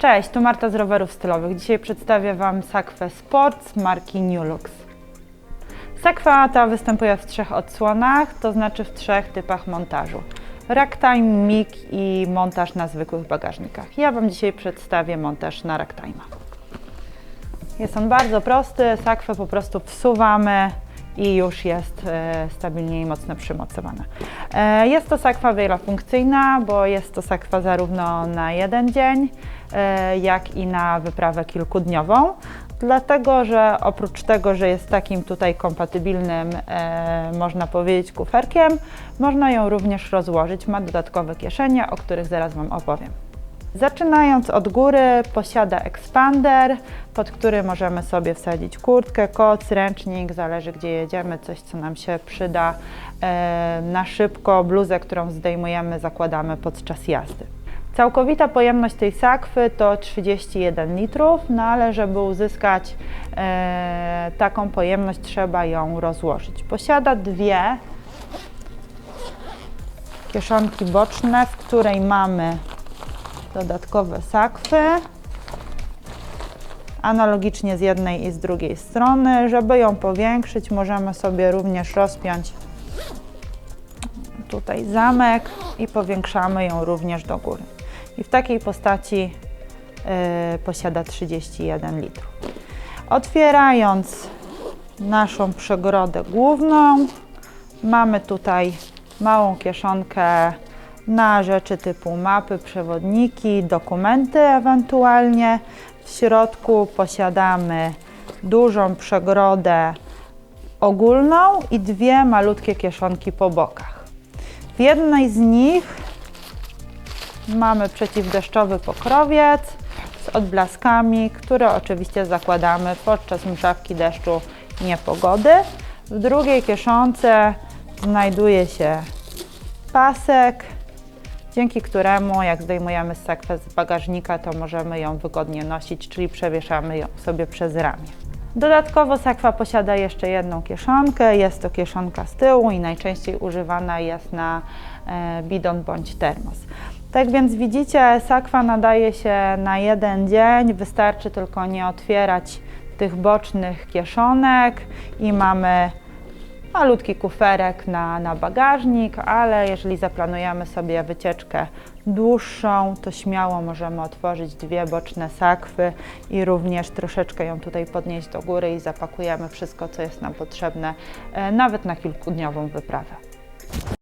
Cześć, tu Marta z rowerów stylowych. Dzisiaj przedstawię Wam sakwę Sports marki New Lux. Sakwa ta występuje w trzech odsłonach, to znaczy w trzech typach montażu. Ragtime, MIG i montaż na zwykłych bagażnikach. Ja Wam dzisiaj przedstawię montaż na Ragtime'a. Jest on bardzo prosty, sakwę po prostu wsuwamy i już jest e, stabilnie i mocno przymocowana. E, jest to sakwa wielofunkcyjna, bo jest to sakwa zarówno na jeden dzień, e, jak i na wyprawę kilkudniową. Dlatego, że oprócz tego, że jest takim tutaj kompatybilnym, e, można powiedzieć, kuferkiem, można ją również rozłożyć. Ma dodatkowe kieszenie, o których zaraz Wam opowiem. Zaczynając od góry, posiada ekspander, pod który możemy sobie wsadzić kurtkę, koc, ręcznik, zależy gdzie jedziemy, coś co nam się przyda e, na szybko, bluzę, którą zdejmujemy, zakładamy podczas jazdy. Całkowita pojemność tej sakwy to 31 litrów, no ale żeby uzyskać e, taką pojemność trzeba ją rozłożyć. Posiada dwie kieszonki boczne, w której mamy dodatkowe sakwy. Analogicznie z jednej i z drugiej strony. Żeby ją powiększyć, możemy sobie również rozpiąć tutaj zamek i powiększamy ją również do góry. I w takiej postaci y, posiada 31 litrów. Otwierając naszą przegrodę główną, mamy tutaj małą kieszonkę na rzeczy typu mapy, przewodniki, dokumenty ewentualnie. W środku posiadamy dużą przegrodę ogólną i dwie malutkie kieszonki po bokach. W jednej z nich mamy przeciwdeszczowy pokrowiec z odblaskami, które oczywiście zakładamy podczas mrzawki deszczu i niepogody. W drugiej kieszonce znajduje się pasek, dzięki któremu jak zdejmujemy sakwę z bagażnika, to możemy ją wygodnie nosić, czyli przewieszamy ją sobie przez ramię. Dodatkowo sakwa posiada jeszcze jedną kieszonkę, jest to kieszonka z tyłu i najczęściej używana jest na e, bidon bądź termos. Tak więc widzicie, sakwa nadaje się na jeden dzień, wystarczy tylko nie otwierać tych bocznych kieszonek i mamy malutki kuferek na, na bagażnik, ale jeżeli zaplanujemy sobie wycieczkę dłuższą, to śmiało możemy otworzyć dwie boczne sakwy i również troszeczkę ją tutaj podnieść do góry i zapakujemy wszystko, co jest nam potrzebne, e, nawet na kilkudniową wyprawę.